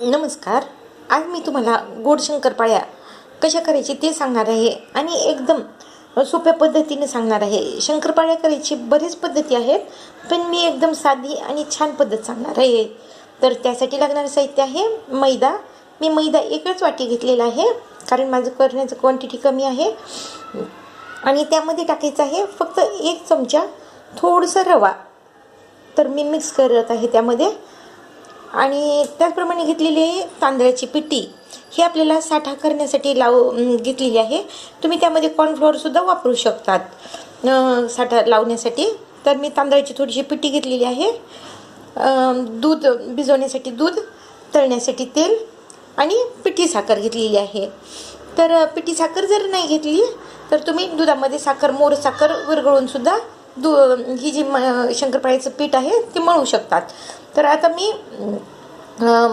नमस्कार. आज मी तुम्हाला गोड शंकरपाळ्या कशा करायची ते सांगणार आहे आणि एकदम सोप्या पद्धतीने सांगणार आहे. शंकरपाळ्या करायची बरीच पद्धती आहेत पण मी एकदम साधी आणि छान पद्धत सांगणार आहे. तर त्यासाठी लागणारं साहित्य आहे मैदा. मी मैदा एकच वाटी घेतलेला आहे कारण माझं करण्याचं क्वांटिटी कमी आहे. आणि त्यामध्ये टाकायचं आहे फक्त एक चमचा थोडंसं रवा. तर मी मिक्स करत आहे त्यामध्ये. आणि त्याचप्रमाणे घेतलेली तांदळाची पिठी ही आपल्याला साठा करण्यासाठी लाव घेतलेली आहे. तुम्ही त्यामध्ये कॉर्नफ्लॉवरसुद्धा वापरू शकतात. साठा लावण्यासाठी. तर मी तांदळाची थोडीशी पिठी घेतलेली आहे. दूध भिजवण्यासाठी दूध तळण्यासाठी तेल आणि पिठी साखर घेतलेली आहे. तर पिठी साखर जर नाही घेतली तर तुम्ही दुधामध्ये साखर मोर साखर विरघळूनसुद्धा दु ही जी म शंकरपाळ्याचं पीठ आहे ते मळू शकतात. तर आता मी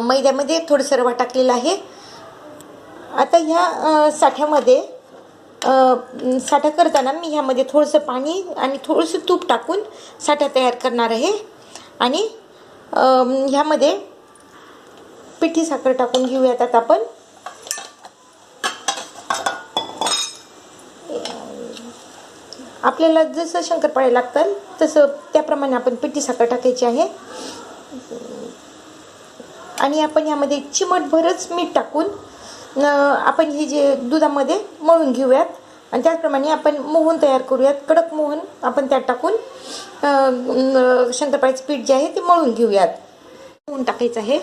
मैद्यामध्ये थोडंसं रवा टाकलेला आहे. आता ह्या साठ्यामध्ये साठा करताना मी ह्यामध्ये थोडंसं पाणी आणि थोडंसं तूप टाकून साठा तयार करणार आहे. आणि ह्यामध्ये पिठी साखर टाकून घेऊयात आता आपण. आपल्याला जसं शंकरपाळे लागतात तसं त्याप्रमाणे आपण पिठी साखर टाकायची आहे. आणि आपण यामध्ये चिमटभरच मीठ टाकून आपण हे जे दुधामध्ये मळून घेऊयात. आणि त्याचप्रमाणे आपण मोहन तयार करूयात. कडक मोहन आपण त्यात टाकून शंकरपाळ्याचं पीठ जे आहे ते मळून घेऊयात. मोहन टाकायचं आहे.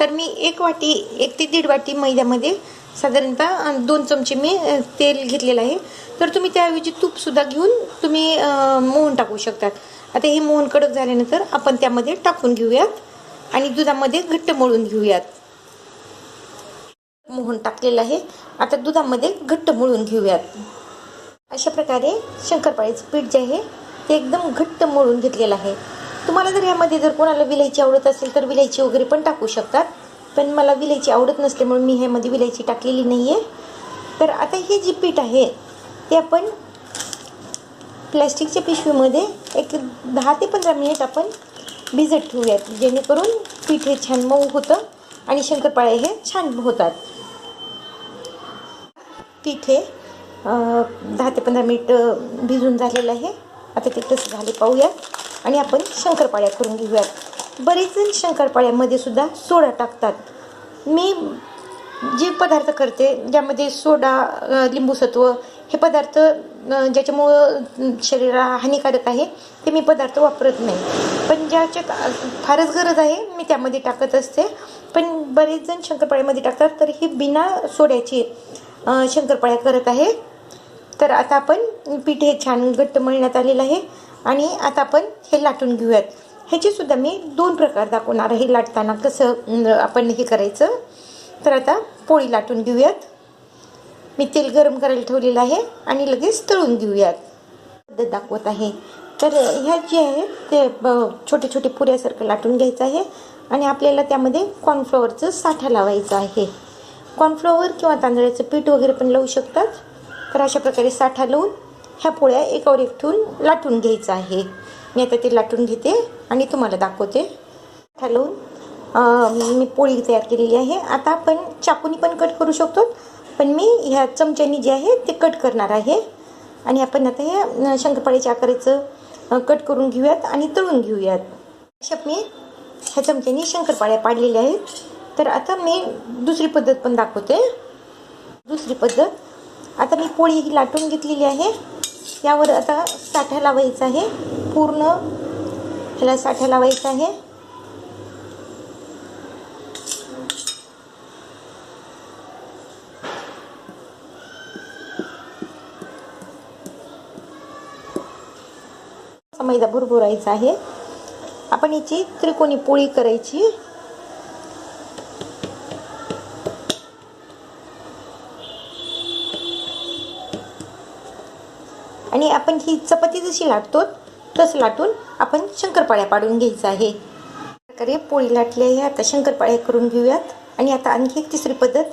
तर मी एक वाटी एक ते दीड वाटी मैद्यामध्ये साधारणतः दोन चमचे मी तेल घेतलेलं आहे. तर तुम्ही त्याऐवजी तूपसुद्धा घेऊन तुम्ही मोहन टाकू शकतात. आता हे मोहन कडक झाल्यानंतर आपण त्यामध्ये टाकून घेऊयात आणि दुधामध्ये घट्ट मळून घेऊयात. मोहन टाकलेलं आहे. आता दुधामध्ये घट्ट मळून घेऊयात. अशा प्रकारे शंकरपाळीचं पीठ जे आहे ते एकदम घट्ट मळून घेतलेलं आहे. तुम्हाला जर यामध्ये जर कोणाला विलायची आवडत असेल तर विलायची वगैरे पण टाकू शकतात. पण मला विलायची आवडत नसल्यामुळे मी ह्यामध्ये विलायची टाकलेली नाही आहे तर आता हे जे पीठ आहे ते आपण प्लॅस्टिकच्या पिशवीमध्ये एक दहा ते पंधरा मिनिट आपण भिजत ठेवूयात. जेणेकरून पीठ हे छान मऊ होतं आणि शंकरपाळे हे छान होतात. पीठ हे दहा ते पंधरा मिनिट भिजून झालेलं आहे. आता ते कसं झाले पाहूयात. आणि आपण शंकरपाळ्या करून घेऊयात. बरेच जण शंकरपाळ्यामध्ये सुद्धा सोडा टाकतात. मी जे पदार्थ करते ज्यामध्ये सोडा लिंबूसत्व हे पदार्थ ज्याच्यामुळं शरीराला हानिकारक आहे ते मी पदार्थ वापरत नाही. पण ज्याच्यात फारच गरज आहे मी त्यामध्ये टाकत असते. पण बरेच जण शंकरपाळ्यामध्ये टाकतात तर ही बिना सोड्याची शंकरपाळ्या करत आहे. तर आता आपण पीठ हे छान घट्ट मळण्यात आलेलं आहे. आणि आता आपण हे लाटून घेऊयात. ह्याचे सुद्धा मी दोन प्रकार दाखवणार आहे. लाटताना कसं आपण हे करायचं. तर आता पोळी लाटून घेऊयात. मी तेल गरम करायला ठेवलेलं आहे आणि लगेच तळून घेऊयात. पद्धत दाखवत आहे. तर ह्या जे आहे ते ब- छोटे छोटे पुऱ्यासारखं लाटून घ्यायचं आहे आणि आपल्याला त्यामध्ये कॉर्नफ्लॉवरचं साठा लावायचा आहे. कॉर्नफ्लॉवर किंवा तांदळाचं पीठ वगैरे पण लावू शकतात. तर अशा प्रकारे साठा लावून ह्या पोळ्या एकावर एक ठेवून लाटून घ्यायचं आहे. मी आता ते लाटून घेते आणि तुम्हाला दाखवते. हॅलो मी पोळी तयार केलेली आहे. आता आपण चाकूनी पण कट करू शकतो पण मी ह्या चमच्यानी जे आहे ते कट करणार आहे. आणि आपण आता हे शंकरपाळीच्या आकाराचं कट करून घेऊयात आणि तळून घेऊयात. अशा मी ह्या चमच्यानी शंकरपाळ्या पाडलेल्या आहेत. तर आता मी दुसरी पद्धत पण दाखवते. दुसरी पद्धत आता मी पोळी ही लाटून घेतलेली आहे. यावर आता साठा लावायचा आहे. पूर्ण ह्याला साठा लावायचा आहे. मैदा भुरभुरायचा आहे. आपण याची त्रिकोणी पोळी करायची. आणि आपण ही चपाती जशी लाटतो तसं लाटून आपण शंकरपाळ्या पाडून घ्यायचं आहे. प्रकारे पोळी लाटली आहे. आता शंकरपाळ्या करून घेऊयात. आणि आता आणखी एक तिसरी पद्धत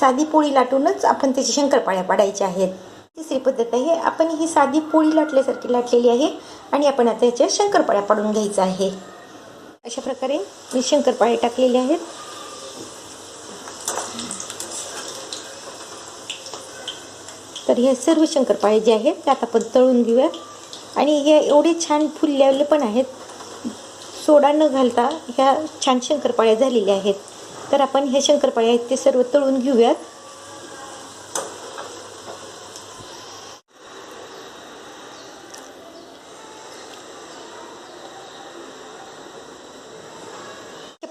साधी पोळी लाटूनच आपण त्याची शंकरपाळ्या पाडायच्या आहेत. तिसरी पद्धत आहे आपण ही साधी पोळी लाटल्यासारखी लाटलेली आहे आणि आपण आता याच्या शंकरपाळ्या पाडून घ्यायचं आहे. अशा प्रकारे मी शंकरपाळे टाकलेले आहेत. तर हे सर्व शंकरपाळे जे आहेत ते आता आपण तळून घेऊया. आणि हे एवढे छान फुललेले पण आहेत. सोडा न घालता ह्या छान शंकरपाळ्या झालेल्या आहेत. तर आपण ह्या शंकरपाळ्या आहेत ते सर्व तळून घेऊयात.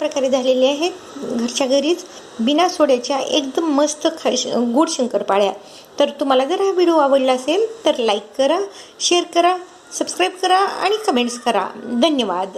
प्रकारे झालेले आहेत घरच्या घरीच बिना सोड्याच्या एकदम मस्त ख गोड शंकरपाळ्या. तर तुम्हाला जर हा व्हिडिओ आवडला असेल तर लाईक करा शेअर करा सबस्क्राईब करा आणि कमेंट्स करा. धन्यवाद.